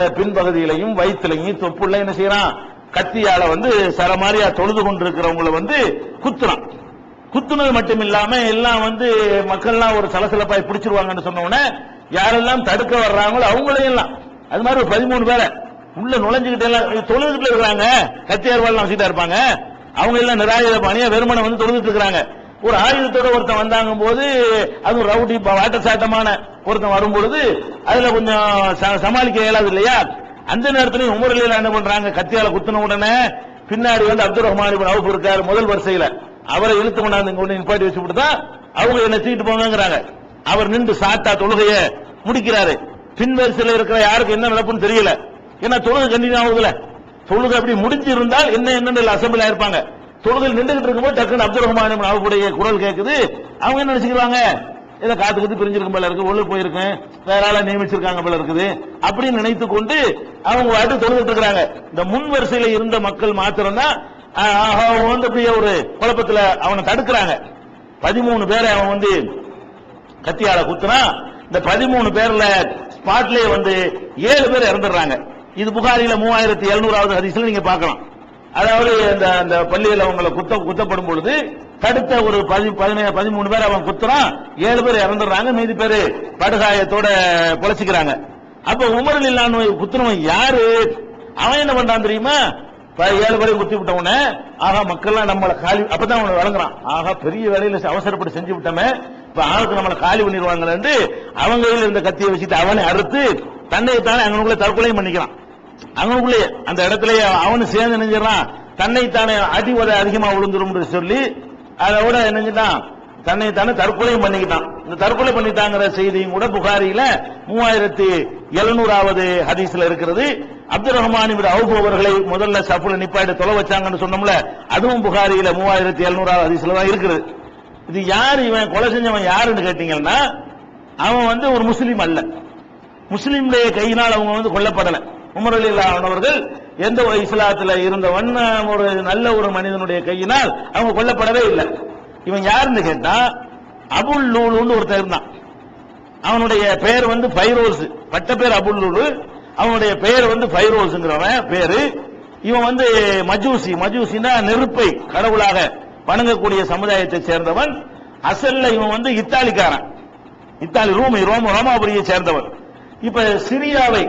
பின்பகுதியிலையும் வயிற்றுலையும் தொப்புள்ள என்ன செய்யறான்? கத்தியால வந்து சரமாரியா தொழுது கொண்டிருக்கிறவங்களை வந்து குத்துறான். குத்துனது மட்டும் இல்லாம எல்லாம் வந்து மக்கள்லாம் ஒரு சலசலப்பாய் பிடிச்சிருவாங்கன்னு சொன்ன உடனே யாரெல்லாம் தடுக்க வர்றாங்களோ அவங்களையும் எல்லாம் அது மாதிரி ஒரு பதிமூணு பேரை. உள்ள நுழைஞ்சுக்கிட்டு எல்லாம் தொழுதுட்டு இருக்கிறாங்க. கத்தியார் வாழ் வச்சுட்டா இருப்பாங்க. அவங்க எல்லாம் நிராயுத பாணியா வெறுமனை வந்து தொழுதுட்டு இருக்காங்க ஒரு ஆயுதத்தோட ஒருத்தன் வந்தாங்க போது அது ரவுடி வாட்ட சாட்டமான ஒருத்தன் வரும்பொழுது அதுல கொஞ்சம் ச- சமாளிக்க இயலாது இல்லையா? அந்த நேரத்துல உமரில் என்ன பண்றாங்க? கத்தியால குத்தின உடனே பின்னாடி வந்து அப்துல் ரஹ்மான் இப்னு இருக்காரு முதல் வரிசையில. அவரை இழுத்து கொண்டாந்து இங்க கொண்டு நிப்பாட்டி வச்சு கொடுத்தா தான் அவங்க என்ன தூக்கிட்டு போங்கிறாங்க அவர் நின்று சாத்தா தொழுகைய முடிக்கிறாரு. பின் வரிசையில இருக்கிற யாருக்கு என்ன நடப்புன்னு தெரியல. ஏன்னா தொழுகை கண்டினியூ ஆகுதுல தொழுகை அப்படி முடிஞ்சிருந்தால் என்ன என்னன்னு அசம்பிளா இருப்பாங்க தொழுதில் நின்றுகிட்டு இருக்கும்போது டக்குன்னு அப்துல் ரஹ்மான் அவருடைய குரல் கேட்குது அவங்க என்ன நினைச்சுக்கிறாங்க? இதை காத்துக்கிட்டு பிரிஞ்சிருக்கும் போல இருக்கு உள்ள போயிருக்கேன் வேற ஆளா நியமிச்சிருக்காங்க போல இருக்குது அப்படின்னு நினைத்து கொண்டு அவங்க வாட்டு தொழுதுட்டு இருக்கிறாங்க. இந்த முன் வரிசையில இருந்த மக்கள் மாத்திரம் தான் அவங்க வந்து அப்படியே ஒரு குழப்பத்துல அவனை தடுக்கிறாங்க. பதிமூணு பேரை அவன் வந்து கத்தியால குத்துனா இந்த பதிமூணு பேர்ல ஸ்பாட்லயே வந்து ஏழு பேர் இறந்துடுறாங்க. இது புகாரில மூவாயிரத்தி எழுநூறாவது ஹதீஸ்ல நீங்க பார்க்கலாம். அதாவது அந்த அந்த பள்ளியில் அவங்களை குத்த குத்தப்படும் பொழுது தடுத்த ஒரு பதி பதினேழு பதிமூணு பேர் அவன் குத்துறான் ஏழு பேர் இறந்துடுறாங்க மீதி பேர் படுகாயத்தோட பொழைச்சிக்கிறாங்க. அப்ப உமரில் இல்லாம குத்துனவன் யாரு? அவன் என்ன பண்றான் தெரியுமா? ஏழு பேரையும் குத்தி விட்ட உடனே ஆகா மக்கள்லாம் நம்மளை காலி அப்பதான் அவனை வழங்குறான் ஆகா பெரிய வேலையில அவசரப்பட்டு செஞ்சு விட்டோமே இப்ப ஆளுக்கு நம்மளை காலி பண்ணிடுவாங்கன்னு அவங்க கையில் இருந்த கத்தியை வச்சுட்டு அவனை அறுத்து தன்னை தானே அங்கனுக்குள்ள தற்கொலையும் பண்ணிக்கிறான். அவனுக்குள்ளே அந்த இடத்துலயே அவனு சேர்ந்து நினைஞ்சிடறான். தன்னைத்தானே அடி உதை அதிகமா விழுந்துரும் சொல்லி அதோட நினைஞ்சிட்டான் தன்னைத்தானே தற்கொலையும் பண்ணிக்கிட்டான். இந்த தற்கொலை பண்ணிட்டாங்கிற செய்தியும் கூட புகாரியில மூவாயிரத்தி எழுநூறாவது ஹதீஸ்ல இருக்கிறது. அப்துல் ரஹ்மான் இவர் அவுஃப் அவர்களை முதல்ல சப்புல நிப்பாயிட்டு தொலை வச்சாங்கன்னு சொன்னோம்ல அதுவும் புகாரியில மூவாயிரத்தி எழுநூறாவது ஹதீஸ்ல தான் இருக்குது. இது யார் இவன் கொலை செஞ்சவன் யாருன்னு கேட்டீங்கன்னா அவன் வந்து ஒரு முஸ்லீம் அல்ல. முஸ்லீம்டைய கையினால் அவங்க வந்து கொல்லப்படல. உமர் அவர்கள் எந்த ஒரு இஸ்லாத்துல இருந்தவன் ஒரு நல்ல ஒரு மனிதனுடைய கையினால் அவங்க கொல்லப்படவே இல்லை. இவன் யாருன்னு கேட்டா அபுல் லூலுன்னு ஒருத்தன் இருந்தான் அவனுடைய பெயர் வந்து பைரோஸ் பட்ட பேர் அபுல் லூலு. அவனுடைய பெயர் வந்து பைரோஸ்ங்கிறவன் பேரு. இவன் வந்து மஜூசி. மஜூசினா நெருப்பை கடவுளாக வணங்கக்கூடிய சமுதாயத்தை சேர்ந்தவன். அசல்ல இவன் வந்து இத்தாலிக்காரன். இத்தாலி ரோமை ரோம ரோமாபுரியை சேர்ந்தவர் இப்ப சிரியாவை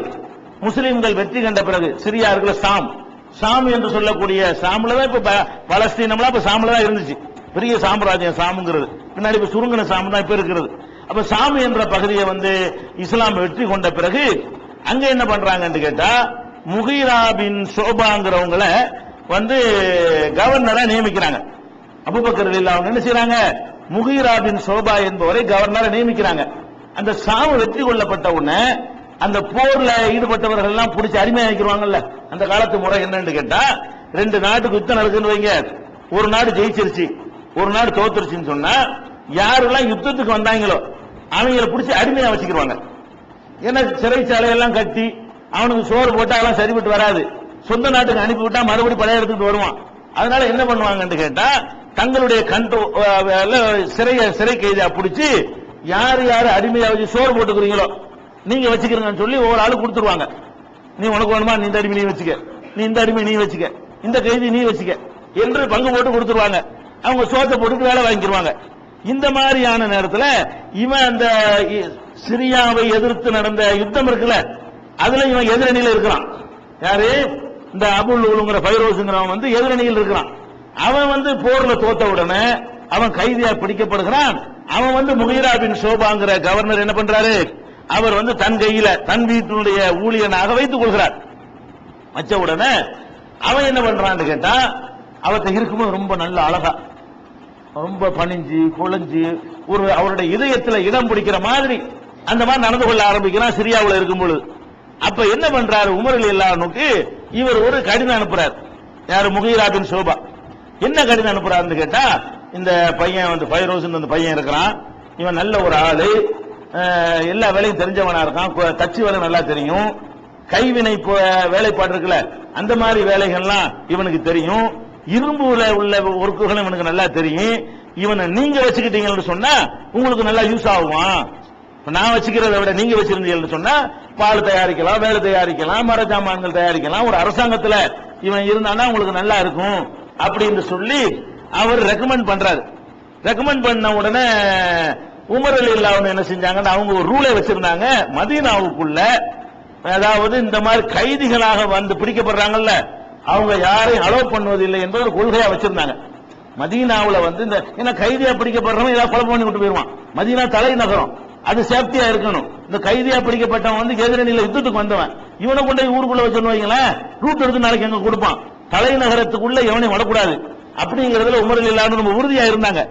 முஸ்லிம்கள் வெற்றி கண்ட பிறகு சிரியா இருக்கிற சாம். சாம் என்று சொல்லக்கூடிய சாம்ல தான் இப்ப ப- பலஸ்தீனம்லாம் இப்ப சாம்ல தான் இருந்துச்சு. பெரிய சாம்ராஜ்யம் சாமுங்கிறது. பின்னாடி இப்ப சுருங்கின சாம் தான் இப்ப இருக்கிறது. அப்ப சாம் என்ற பகுதியை வந்து இஸ்லாம் வெற்றி கொண்ட பிறகு அங்க என்ன பண்றாங்கன்னு கேட்டா முகீரா பின் சோபாங்கிறவங்கள வந்து கவர்னரா நியமிக்கிறாங்க. அபுபக்கர் இல்ல அவங்க என்ன செய்யறாங்க முகீரா பின் சோபா என்பவரை கவர்னரை நியமிக்கிறாங்க. அந்த சாவு வெற்றி கொள்ளப்பட்ட உடனே அந்த போர்ல ஈடுபட்டவர்கள் எல்லாம் பிடிச்சி அடிமையாக்கிடுவாங்கல்ல அந்த காலத்து முறை என்னன்னு கேட்டா ரெண்டு நாட்டுக்கு யுத்தம் நடக்குன்னு வைங்க. ஒரு நாடு ஜெயிச்சிருச்சு ஒரு நாடு தோத்துருச்சுன்னு சொன்னா யாரெல்லாம் யுத்தத்துக்கு வந்தாங்களோ அவங்களை பிடிச்சி அடிமையா வச்சுக்கிடுவாங்க. ஏன்னா சிறைச்சாலையெல்லாம் கட்டி அவனுக்கு சோறு போட்டா எல்லாம் சரிபட்டு வராது. சொந்த நாட்டுக்கு அனுப்பி விட்டா மறுபடியும் பழைய இடத்துக்கு வருவான் அதனால என்ன பண்ணுவாங்கன்னு கேட்டா தங்களுடைய கண்ட்ரோ சிறைய சிறை கைதியா பிடிச்சி யார் யார் அடிமையா வச்சு சோறு போட்டுக்கிறீங்களோ நீங்க வச்சுக்கிறீங்கன்னு சொல்லி ஒவ்வொரு ஆளு கொடுத்துருவாங்க. நீ உனக்கு வேணுமா நீ இந்த அடிமை நீ வச்சுக்க. நீ இந்த அடிமை நீ வச்சுக்க. இந்த கைதி நீ வச்சுக்க. என்று பங்கு போட்டு கொடுத்துருவாங்க. அவங்க சோத்தை போட்டு வேலை வாங்கிடுவாங்க இந்த மாதிரியான நேரத்துல இவன் அந்த இ- சிரியாவை எதிர்த்து நடந்த யுத்தம் இருக்குல்ல அதுல இவன் எதிரணியில இருக்கிறான். யாரு? இந்த அபுல் உலுங்கிற பைரோஸுங்கிறவன் வந்து எதிரணியில் இருக்கிறான். அவன் வந்து போர்ல தோத்த உடனே அவன் கைதியா பிடிக்கப்படுகிறான். அவன் வந்து முகிரா பின் சோபாங்கிற கவர்னர் என்ன பண்றாரு? அவர் வந்து தன் கையில தன் வீட்டினுடைய ஊழியனாக வைத்துக் கொள்கிறார். வச்ச உடனே அவன் என்ன பண்றான்னு கேட்டா அவர்கிட்ட இருக்கும்போது ரொம்ப நல்ல அழகா ரொம்ப பணிஞ்சு குழஞ்சு ஒரு அவருடைய இதயத்துல இடம் பிடிக்கிற மாதிரி அந்த மாதிரி நடந்து கொள்ள ஆரம்பிக்கிறான் சிரியாவில் இருக்கும் பொழுது அப்ப என்ன பண்றாரு உமரில் இல்லாமனுக்கு இவர் ஒரு கடிதம் அனுப்புறார். யாரு? முகீரா பின் சோபா என்ன கடிதம் அனுப்புறாருன்னு கேட்டா இந்த பையன் வந்து ஃபைரோஸ் அந்த பையன் இருக்கிறான். இவன் நல்ல ஒரு ஆளு. எல்லா வேலையும் தெரிஞ்சவனா இருக்கான். தச்சு வேலை நல்லா தெரியும். கைவினை வேலைப்பாடு இருக்குல்ல அந்த மாதிரி வேலைகள்லாம் இவனுக்கு தெரியும். இரும்புல உள்ள ஒர்க்குகளும் இவனுக்கு நல்லா தெரியும். இவனை நீங்க வச்சுக்கிட்டீங்கன்னு சொன்னா உங்களுக்கு நல்லா யூஸ் ஆகுவான் நான் வச்சுக்கிறத விட நீங்க வச்சிருந்தீங்கன்னு சொன்னா பால் தயாரிக்கலாம் வேலை தயாரிக்கலாம் மர சாமான்கள் தயாரிக்கலாம் ஒரு அரசாங்கத்துல இவன் இருந்தானா உங்களுக்கு நல்லா இருக்கும். அப்படின்னு சொல்லி அவர் ரெக்கமெண்ட் பண்றாரு. ரெக்கமெண்ட் பண்ண உடனே உமர் அலி இல்லாம என்ன செஞ்சாங்கன்னா அவங்க ஒரு ரூலை வச்சிருந்தாங்க. மதீனாவுக்குள்ள அதாவது இந்த மாதிரி கைதிகளாக வந்து பிடிக்கப்படுறாங்கல்ல அவங்க யாரையும் அலோவ் பண்ணுவதில்லை என்ற ஒரு கொள்கையா வச்சிருந்தாங்க. மதீனாவில் வந்து இந்த ஏன்னா கைதியா பிடிக்கப்படுறவன் ஏதாவது குழப்பம் பண்ணி விட்டு போயிருவான் மதீனா தலைநகரம் அது சேஃப்டியா இருக்கணும். இந்த கைதியா பிடிக்கப்பட்டவன் வந்து எதிரணியில யுத்தத்துக்கு வந்தவன். இவனை கொண்டு போய் ஊருக்குள்ள வச்சுன்னு வைங்களேன் ரூட் எடுத்து நாளைக்கு எங்க கொடுப்பான். தலைநகரத்துக்குள்ள எவனையும் வரக்கூடாது. அப்படிங்கறதுல உமரில் இல்லாமல் நம்ம உறுதியா இருந்தாங்க.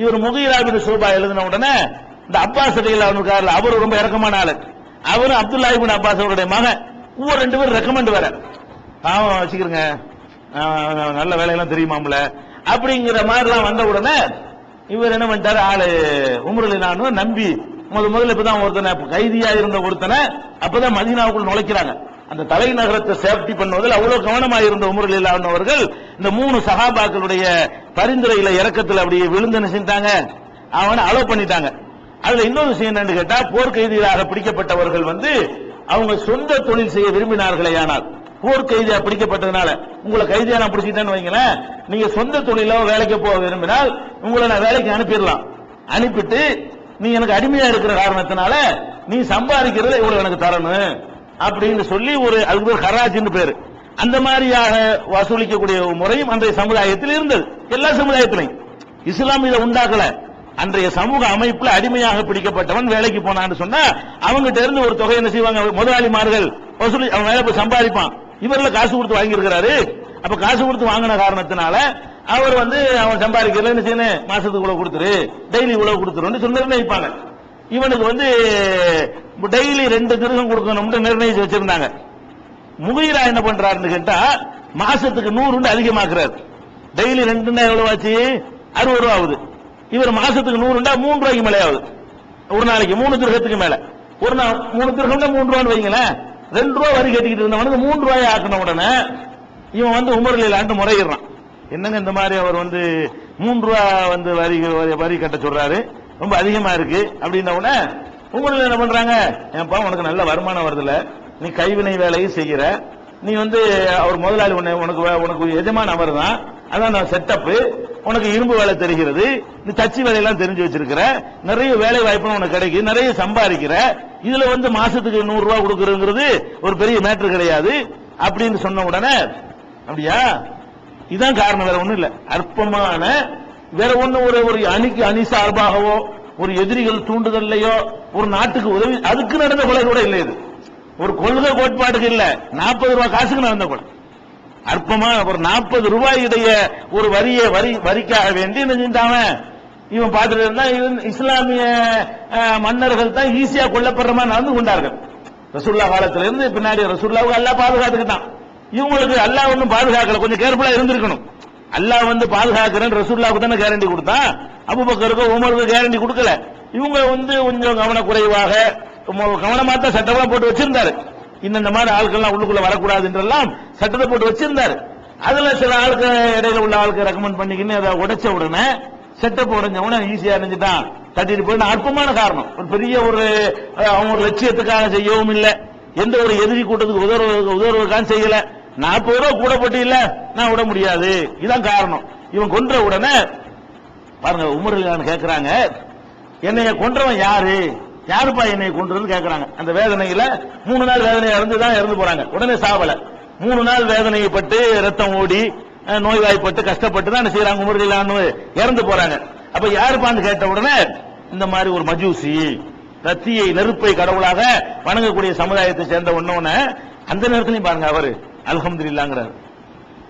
இவர் முகீராபின் சூபா எழுதின உடனே இந்த அப்பாஸ் அடிகள் அவனுக்காரில் அவர் ரொம்ப இறக்கமான ஆளு. அவரும் அப்துல்லா இபின் அப்பாஸ் அவருடைய மகன். ஒவ்வொரு ரெண்டு பேரும் ரெக்கமெண்ட் வேற. பாவம் வச்சுக்கிறங்க நல்ல வேலையெல்லாம் தெரியுமாம்ல. அப்படிங்கிற மாதிரிலாம் வந்த உடனே இவர் என்ன பண்ணிட்டாரு? ஆளு உமரலி நானும் நம்பி முதல் முதல்ல இப்பதான் ஒருத்தனை கைதியா இருந்த ஒருத்தனை அப்பதான் மதினாவுக்குள் நுழைக்கிறாங்க. அந்த தலைநகரத்தை சேஃப்டி பண்ணுவதில் அவ்வளவு கவனமாக இருந்த உமரலி அவர்கள் இந்த மூணு சகாபாக்களுடைய பரிந்துரையில இறக்கத்தில் அப்படியே விழுந்து என்ன செஞ்சாங்க அவனை அலோவ் பண்ணிட்டாங்க. அதுல இன்னொரு விஷயம் என்னன்னு கேட்டா போர்க்கைதிகளாக பிடிக்கப்பட்டவர்கள் வந்து அவங்க சொந்த தொழில் செய்ய விரும்பினார்களே ஆனால் போர்க்கைதியா பிடிக்கப்பட்டதுனால உங்களை கைதியா நான் பிடிச்சிட்டேன்னு வைங்களேன் நீங்க சொந்த தொழிலோ வேலைக்கு போக விரும்பினால் உங்களை நான் வேலைக்கு அனுப்பிடலாம். அனுப்பிட்டு நீ எனக்கு அடிமையா இருக்கிற காரணத்தினால நீ சம்பாதிக்கிறத இவ்வளவு எனக்கு தரணும். அப்படின்னு சொல்லி ஒரு அதுக்கு பேர் ஹராஜின்னு பேரு. அந்த மாதிரியாக வசூலிக்கக்கூடிய முறையும் அன்றைய சமுதாயத்தில் இருந்தது. எல்லா சமுதாயத்திலையும். இஸ்லாம் இதை உண்டாக்கல. அன்றைய சமூக அமைப்புல அடிமையாக பிடிக்கப்பட்டவன் வேலைக்கு போனான்னு சொன்னா அவங்ககிட்ட இருந்து ஒரு தொகை என்ன செய்வாங்க? முதலாளிமார்கள் வசூலி அவன் வேலை போய் சம்பாதிப்பான். இவர்ல காசு கொடுத்து வாங்கியிருக்கிறாரு. அப்ப காசு கொடுத்து வாங்கின காரணத்தினால அவர் வந்து அவன் சம்பாதிக்கல என்ன செய்யணும்? மாசத்துக்கு இவ்வளவு கொடுத்துரு டெய்லி இவ்வளவு கொடுத்துருன்னு சொல்லி நிர்ணயிப்பாங்க. இவனுக்கு வந்து டெய்லி ரெண்டு திருகம் கொடுக்கணும்னு நிர்ணயிச்சு வச்சிருந்தாங்க. முகீரா என்ன பண்றாருன்னு கேட்டா மாசத்துக்கு நூறு அதிகமாக்குறாரு. டெய்லி ரெண்டுன்னா எவ்வளவு ஆச்சு? அறுபது ரூபா ஆகுது. இவர் மாசத்துக்கு நூறுண்டா மூணு ரூபாய்க்கு மேலே ஆகுது. ஒரு நாளைக்கு மூணு திருகத்துக்கு மேல. ஒரு நாள் மூணு திருகம்னா மூணு ரூபான்னு வைங்களேன். ரெண்டு ரூபா வரி கட்டிக்கிட்டு இருந்தவனுக்கு மூணு ரூபாய் ஆக்கின உடனே இவன் வந்து உமரில் ஆண்டு முறையிடுறான். என்னங்க இந்த மாதிரி அவர் வந்து மூணு ரூபா வந்து வரி வரி- வரி கட்ட சொல்றாரு? ரொம்ப அதிகமா இருக்கு. அப்படின்ன உடனே உமரில் என்ன பண்றாங்க? ஏன்பா உனக்கு நல்ல வருமானம் வருதுல்ல. நீ கைவினை வேலையும் செய்கிற. நீ வந்து அவர் முதலாளி உன்னை உனக்கு வே- உனக்கு எஜமான அவர் தான் அதான் நான் செட்டப்பு உனக்கு இரும்பு வேலை தெரிகிறது. நீ தச்சு வேலையெல்லாம் தெரிஞ்சு வச்சிருக்கிற. நிறைய வேலை வாய்ப்பு உனக்கு கிடைக்குது. நிறைய சம்பாதிக்கிற. இதுல வந்து மாசத்துக்கு நூறு ரூபா கொடுக்கறதுங்கிறது ஒரு பெரிய மேட்டர் கிடையாது. அப்படின்னு சொன்ன உடனே அப்படியா? இதுதான் காரணம். வேற ஒண்ணும் இல்ல. அற்பமான வேற ஒண்ணு ஒரு ஒரு அணிக்கு அணி சார்பாகவோ ஒரு எதிரிகள் தூண்டுதல்லையோ ஒரு நாட்டுக்கு உதவி அதுக்கு நடந்த கொலை கூட இல்லை இது. ஒரு கொள்கை கோட்பாடுக்கு இல்ல. நாற்பது ரூபாய் காசுக்கு நடந்த கொலை அற்பமா ஒரு நாற்பது ரூபாயுடைய ஒரு வரியை வரி வரிக்காக வேண்டி என்ன செஞ்சாங்க? இவன் பார்த்துட்டு இருந்தா இவன் இஸ்லாமிய மன்னர்கள் தான் ஈஸியா கொல்லப்படுற மாதிரி நடந்து கொண்டார்கள். ரசுல்லா காலத்துல இருந்து பின்னாடி ரசுல்லாவுக்கு அல்லாஹ் பாதுகாத்துக்கிட்டான் இவங்களுக்கு அல்லாஹ் ஒன்றும் பாதுகாக்கல கொஞ்சம் கேர்ஃபுல்லா இருந்திருக்கணும். அல்லாஹ் வந்து பாதுகாக்கிறேன் ரசூல்லாவுக்கு தானே கேரண்டி கொடுத்தான். அபுபக்கருக்கு உமருக்கு கேரண்டி கொடுக்கல. இவங்க வந்து கொஞ்சம் கவனக்குறைவாக கவனமா தான் சட்டம்லாம் போட்டு வச்சிருந்தாரு. இந்த மாதிரி ஆட்கள்லாம் உள்ளுக்குள்ள வரக்கூடாது என்றெல்லாம் சட்டத்தை போட்டு வச்சிருந்தாரு. அதுல சில ஆளுக்கு இடையில உள்ள ஆளுக்கு ரெக்கமெண்ட் பண்ணிக்கின்னு அதை உடைச்ச உடனே செட்டப் உடஞ்ச உடனே ஈஸியா இருந்துட்டான் தட்டிட்டு போயிட்டு அற்பமான காரணம். ஒரு பெரிய ஒரு அவங்க ஒரு லட்சியத்துக்காக செய்யவும் இல்லை. எந்த ஒரு எதிரி கூட்டத்துக்கு உதவுவதற்கு உதவுவதற்கான செய்யல. நாற்பது ரூபா கூட போட்டு இல்ல நான் விட முடியாது. இதான் காரணம். இவன் கொன்ற உடனே பாருங்க உமர்கள் கேட்கிறாங்க என்னைய கொன்றவன் யாரு? யாருப்பா என்னை கொன்றது கேக்குறாங்க. அந்த வேதனையில மூணு நாள் வேதனையை இறந்து தான் இறந்து போறாங்க. உடனே சாவல. மூணு நாள் வேதனைப்பட்டு ரத்தம் ஓடி நோய்வாய்ப்பட்டு கஷ்டப்பட்டு தான் செய்யறாங்க உமர்களான்னு இறந்து போறாங்க. அப்ப யாருப்பான்னு கேட்ட உடனே இந்த மாதிரி ஒரு மஜூசி ரத்தியை நெருப்பை கடவுளாக வணங்கக்கூடிய சமுதாயத்தை சேர்ந்த ஒன்னொன்னு அந்த நேரத்திலையும் பாருங்க அவரு அல்ஹம்துலில்லாங்கிறார்.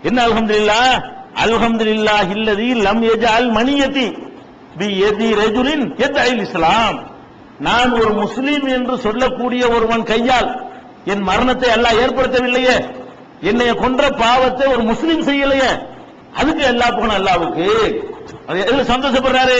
என்ன அல்ஹம்துலில்லா? இல்லா இல்லதி லம் எஜால் மணியதி பி எதி ரஜுலின் எத்ஐல் இஸ்லாம். நான் ஒரு முஸ்லீம் என்று சொல்லக்கூடிய ஒருவன் கையால் என் மரணத்தை அல்லாஹ் ஏற்படுத்தவில்லையே என்னைய கொன்ற பாவத்தை ஒரு முஸ்லீம் செய்யலையே அதுக்கு எல்லா போன அல்லாவுக்கு அது எதுல சந்தோஷப்படுறாரு?